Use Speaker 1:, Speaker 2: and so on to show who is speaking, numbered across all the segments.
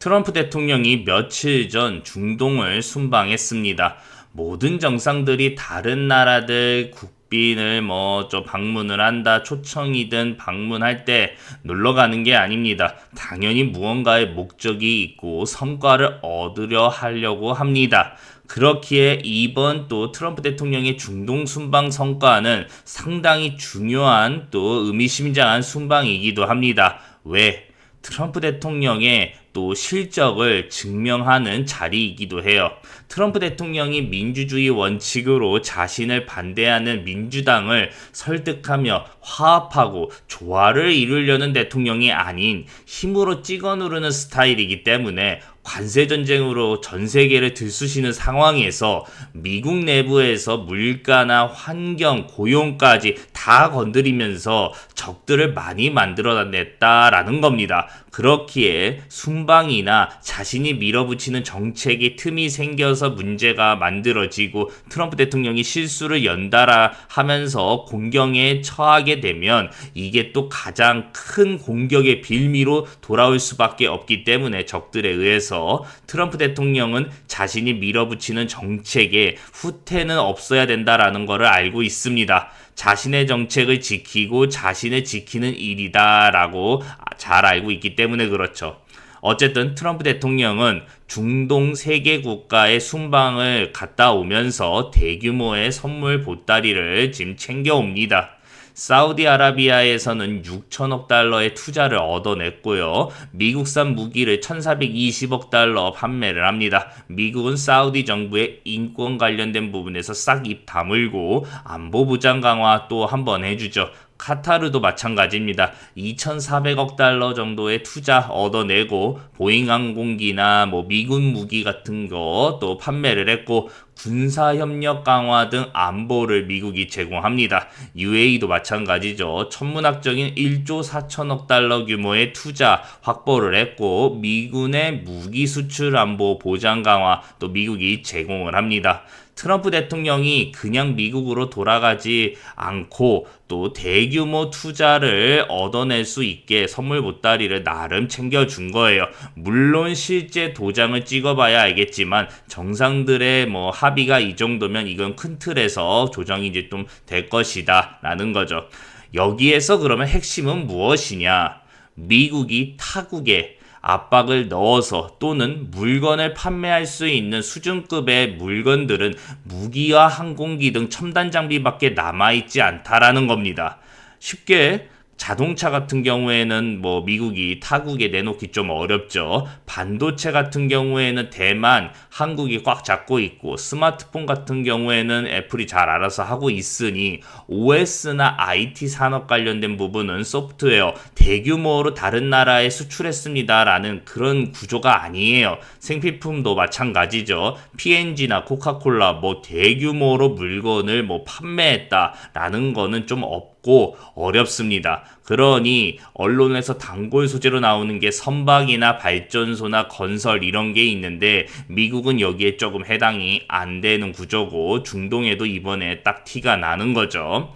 Speaker 1: 트럼프 대통령이 며칠 전 중동을 순방했습니다. 모든 정상들이 다른 나라들 국빈을 뭐좀 방문을 한다 초청이든 방문할 때 놀러 가는 게 아닙니다. 당연히 무언가의 목적이 있고 성과를 얻으려 하려고 합니다. 그렇기에 이번 또 트럼프 대통령의 중동 순방 성과는 상당히 중요한 또 의미심장한 순방이기도 합니다. 왜? 트럼프 대통령의 또 실적을 증명하는 자리이기도 해요. 트럼프 대통령이 민주주의 원칙으로 자신을 반대하는 민주당을 설득하며 화합하고 조화를 이루려는 대통령이 아닌 힘으로 찍어 누르는 스타일이기 때문에 관세 전쟁으로 전 세계를 들쑤시는 상황에서 미국 내부에서 물가나 환경, 고용까지 다 건드리면서 적들을 많이 만들어냈다라는 겁니다. 그렇기에 순방이나 자신이 밀어붙이는 정책에 틈이 생겨서 문제가 만들어지고 트럼프 대통령이 실수를 연달아 하면서 공경에 처하게 되면 이게 또 가장 큰 공격의 빌미로 돌아올 수밖에 없기 때문에 적들에 의해서 트럼프 대통령은 자신이 밀어붙이는 정책에 후퇴는 없어야 된다라는 것을 알고 있습니다. 자신의 정책을 지키고 자신을 지키는 일이다라고 잘 알고 있기 때문에 그렇죠. 어쨌든 트럼프 대통령은 중동 세계 국가의 순방을 갔다 오면서 대규모의 선물 보따리를 지금 챙겨옵니다. 사우디아라비아에서는 6천억 달러의 투자를 얻어냈고요. 미국산 무기를 1420억 달러 판매를 합니다. 미국은 사우디 정부의 인권 관련된 부분에서 싹 입 다물고 안보 부장 강화 또 한번 해주죠. 카타르도 마찬가지입니다. 2,400억 달러 정도의 투자 얻어내고 보잉 항공기나 뭐 미군 무기 같은 거 또 판매를 했고 군사 협력 강화 등 안보를 미국이 제공합니다. UAE도 마찬가지죠. 천문학적인 1조 4천억 달러 규모의 투자 확보를 했고 미군의 무기 수출 안보 보장 강화 또 미국이 제공을 합니다. 트럼프 대통령이 그냥 미국으로 돌아가지 않고 또 대규모 투자를 얻어낼 수 있게 선물 보따리를 나름 챙겨준 거예요. 물론 실제 도장을 찍어봐야 알겠지만 정상들의 뭐 합의가 이 정도면 이건 큰 틀에서 조정이 이제 좀 될 것이다 라는 거죠. 여기에서 그러면 핵심은 무엇이냐? 미국이 타국에 압박을 넣어서 또는 물건을 판매할 수 있는 수준급의 물건들은 무기와 항공기 등 첨단 장비밖에 남아있지 않다라는 겁니다. 쉽게 자동차 같은 경우에는 뭐 미국이 타국에 내놓기 좀 어렵죠. 반도체 같은 경우에는 대만, 한국이 꽉 잡고 있고 스마트폰 같은 경우에는 애플이 잘 알아서 하고 있으니 OS나 IT 산업 관련된 부분은 소프트웨어 대규모로 다른 나라에 수출했습니다라는 그런 구조가 아니에요. 생필품도 마찬가지죠. P&G나 코카콜라 뭐 대규모로 물건을 뭐 판매했다라는 거는 좀 없. 고 어렵습니다. 그러니 언론에서 단골 소재로 나오는 게 선박이나 발전소나 건설 이런 게 있는데 미국은 여기에 조금 해당이 안 되는 구조고 중동에도 이번에 딱 티가 나는 거죠.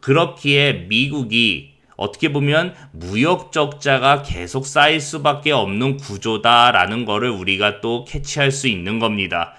Speaker 1: 그렇기에 미국이 어떻게 보면 무역 적자가 계속 쌓일 수밖에 없는 구조다라는 거를 우리가 또 캐치할 수 있는 겁니다.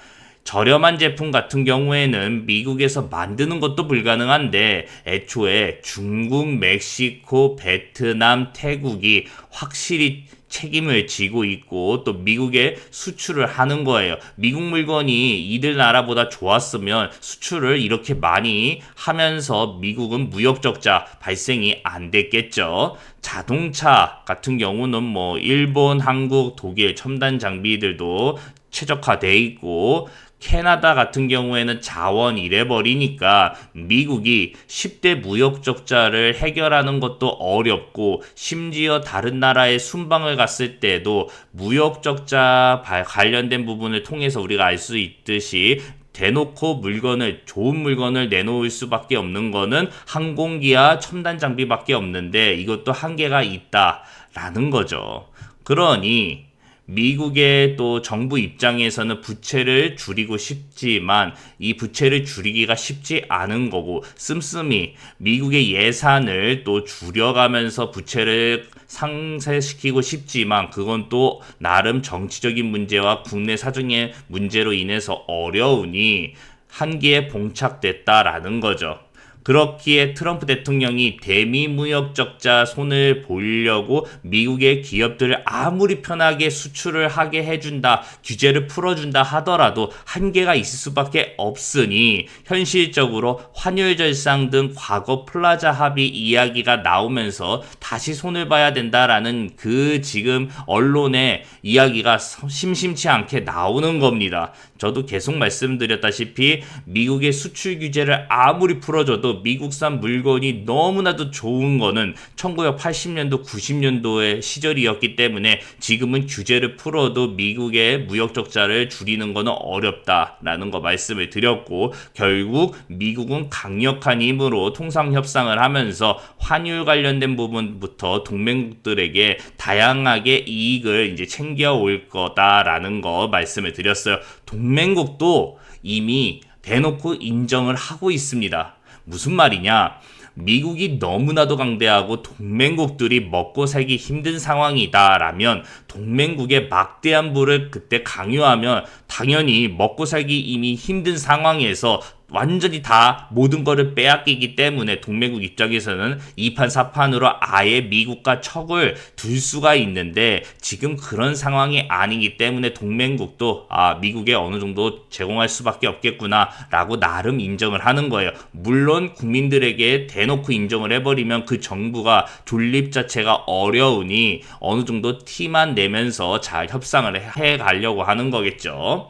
Speaker 1: 저렴한 제품 같은 경우에는 미국에서 만드는 것도 불가능한데 애초에 중국, 멕시코, 베트남, 태국이 확실히 책임을 지고 있고 또 미국에 수출을 하는 거예요. 미국 물건이 이들 나라보다 좋았으면 수출을 이렇게 많이 하면서 미국은 무역 적자 발생이 안 됐겠죠. 자동차 같은 경우는 뭐 일본, 한국, 독일 첨단 장비들도 최적화돼 있고 캐나다 같은 경우에는 자원 이래버리니까 미국이 10대 무역 적자를 해결하는 것도 어렵고 심지어 다른 나라에 순방을 갔을 때도 무역 적자 관련된 부분을 통해서 우리가 알 수 있듯이 대놓고 물건을 좋은 물건을 내놓을 수밖에 없는 거는 항공기와 첨단 장비밖에 없는데 이것도 한계가 있다라는 거죠. 그러니 미국의 또 정부 입장에서는 부채를 줄이고 싶지만 이 부채를 줄이기가 쉽지 않은 거고 씀씀이 미국의 예산을 또 줄여가면서 부채를 상쇄시키고 싶지만 그건 또 나름 정치적인 문제와 국내 사정의 문제로 인해서 어려우니 한계에 봉착됐다라는 거죠. 그렇기에 트럼프 대통령이 대미 무역 적자 손을 보려고 미국의 기업들을 아무리 편하게 수출을 하게 해준다, 규제를 풀어준다 하더라도 한계가 있을 수밖에 없으니 현실적으로 환율 절상 등 과거 플라자 합의 이야기가 나오면서 다시 손을 봐야 된다라는 그 지금 언론의 이야기가 심심치 않게 나오는 겁니다. 저도 계속 말씀드렸다시피 미국의 수출 규제를 아무리 풀어줘도 미국산 물건이 너무나도 좋은 거는 1980년도, 90년도의 시절이었기 때문에 지금은 규제를 풀어도 미국의 무역 적자를 줄이는 거는 어렵다라는 거 말씀을 드렸고 결국 미국은 강력한 힘으로 통상 협상을 하면서 환율 관련된 부분부터 동맹국들에게 다양하게 이익을 이제 챙겨올 거다라는 거 말씀을 드렸어요. 동맹국도 이미 대놓고 인정을 하고 있습니다. 무슨 말이냐? 미국이 너무나도 강대하고 동맹국들이 먹고 살기 힘든 상황이다라면 동맹국의 막대한 부를 그때 강요하면 당연히 먹고 살기 이미 힘든 상황에서 완전히 다 모든 거를 빼앗기기 때문에 동맹국 입장에서는 2판 4판으로 아예 미국과 척을 둘 수가 있는데 지금 그런 상황이 아니기 때문에 동맹국도 아 미국에 어느 정도 제공할 수밖에 없겠구나 라고 나름 인정을 하는 거예요. 물론 국민들에게 대놓고 인정을 해버리면 그 정부가 존립 자체가 어려우니 어느 정도 티만 내면서 잘 협상을 해 가려고 하는 거겠죠.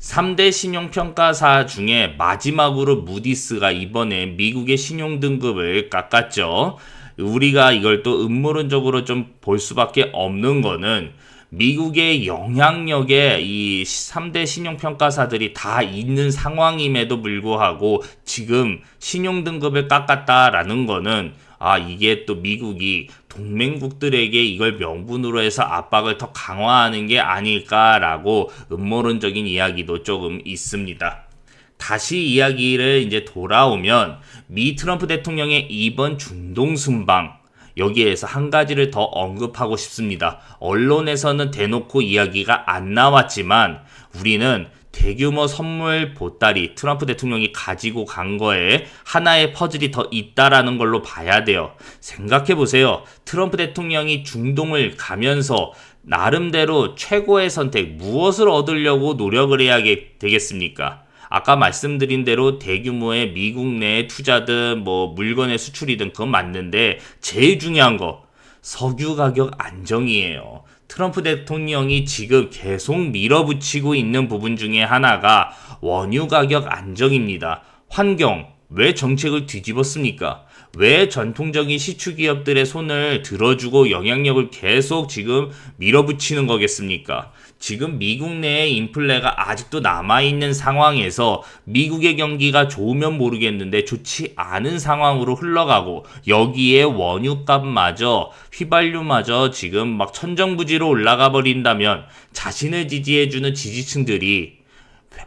Speaker 1: 3대 신용평가사 중에 마지막으로 무디스가 이번에 미국의 신용등급을 깎았죠. 우리가 이걸 또 음모론적으로 좀 볼 수밖에 없는 거는 미국의 영향력에 이 3대 신용평가사들이 다 있는 상황임에도 불구하고 지금 신용등급을 깎았다라는 거는 아, 이게 또 미국이 동맹국들에게 이걸 명분으로 해서 압박을 더 강화하는 게 아닐까라고 음모론적인 이야기도 조금 있습니다. 다시 이야기를 이제 돌아오면 미 트럼프 대통령의 이번 중동 순방 여기에서 한 가지를 더 언급하고 싶습니다. 언론에서는 대놓고 이야기가 안 나왔지만 우리는 대규모 선물 보따리 트럼프 대통령이 가지고 간 거에 하나의 퍼즐이 더 있다라는 걸로 봐야 돼요. 생각해 보세요. 트럼프 대통령이 중동을 가면서 나름대로 최고의 선택 무엇을 얻으려고 노력을 해야 되겠습니까? 아까 말씀드린 대로 대규모의 미국 내 투자든 뭐 물건의 수출이든 그건 맞는데 제일 중요한 거 석유 가격 안정이에요. 트럼프 대통령이 지금 계속 밀어붙이고 있는 부분 중에 하나가 원유 가격 안정입니다. 환경, 왜 정책을 뒤집었습니까? 왜 전통적인 시추 기업들의 손을 들어주고 영향력을 계속 지금 밀어붙이는 거겠습니까? 지금 미국 내에 인플레가 아직도 남아있는 상황에서 미국의 경기가 좋으면 모르겠는데 좋지 않은 상황으로 흘러가고 여기에 원유값마저 휘발유마저 지금 막 천정부지로 올라가 버린다면 자신을 지지해주는 지지층들이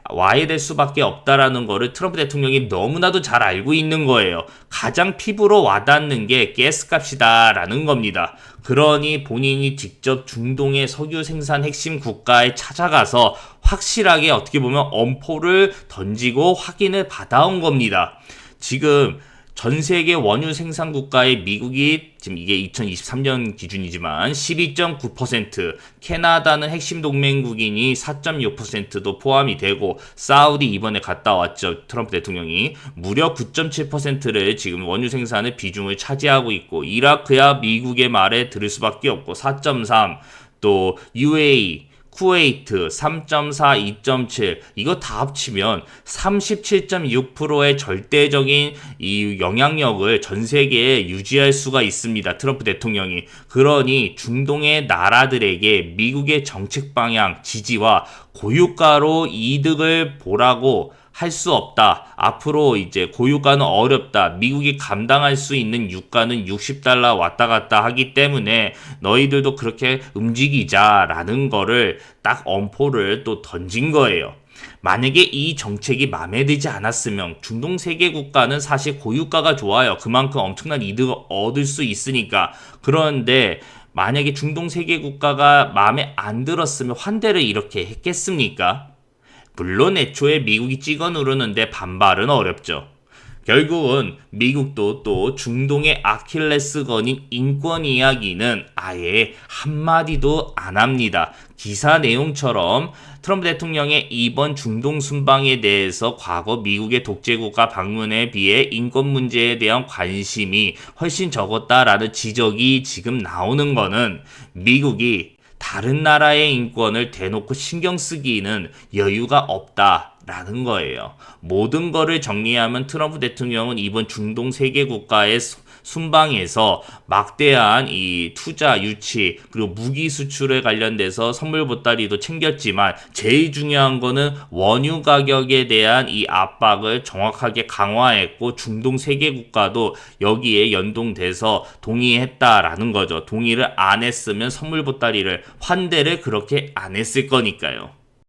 Speaker 1: 와야 될 수밖에 없다라는 거를 트럼프 대통령이 너무나도 잘 알고 있는 거예요. 가장 피부로 와닿는 게 가스값이다라는 겁니다. 그러니 본인이 직접 중동의 석유 생산 핵심 국가에 찾아가서 확실하게 어떻게 보면 엄포를 던지고 확인을 받아온 겁니다. 지금 전 세계 원유 생산 국가의 미국이 지금 이게 2023년 기준이지만 12.9%, 캐나다는 핵심 동맹국이니 4.6%도 포함이 되고 사우디 이번에 갔다 왔죠. 트럼프 대통령이 무려 9.7%를 지금 원유 생산의 비중을 차지하고 있고 이라크야 미국의 말에 들을 수밖에 없고 4.3, 또 UAE 쿠웨이트 3.4, 2.7 이거 다 합치면 37.6%의 절대적인 이 영향력을 전 세계에 유지할 수가 있습니다. 트럼프 대통령이. 그러니 중동의 나라들에게 미국의 정책 방향, 지지와 고유가로 이득을 보라고 할 수 없다. 앞으로 이제 고유가는 어렵다. 미국이 감당할 수 있는 유가는 60달러 왔다 갔다 하기 때문에 너희들도 그렇게 움직이자라는 거를 딱 엄포를 또 던진 거예요. 만약에 이 정책이 마음에 들지 않았으면 중동 세계 국가는 사실 고유가가 좋아요. 그만큼 엄청난 이득을 얻을 수 있으니까. 그런데 만약에 중동 세계 국가가 마음에 안 들었으면 환대를 이렇게 했겠습니까? 물론 애초에 미국이 찍어 누르는데 반발은 어렵죠. 결국은 미국도 또 중동의 아킬레스건인 인권 이야기는 아예 한마디도 안 합니다. 기사 내용처럼 트럼프 대통령의 이번 중동 순방에 대해서 과거 미국의 독재국가 방문에 비해 인권 문제에 대한 관심이 훨씬 적었다라는 지적이 지금 나오는 거는 미국이 다른 나라의 인권을 대놓고 신경 쓰기는 여유가 없다 라는 거예요. 모든 거를 정리하면 트럼프 대통령은 이번 중동 세계 국가의 수- 순방에서 막대한 이 투자 유치 그리고 무기 수출에 관련돼서 선물 보따리도 챙겼지만 제일 중요한 거는 원유 가격에 대한 이 압박을 정확하게 강화했고 중동 세계 국가도 여기에 연동돼서 동의했다라는 거죠. 동의를 안 했으면 선물 보따리를 환대를 그렇게 안 했을 거니까요.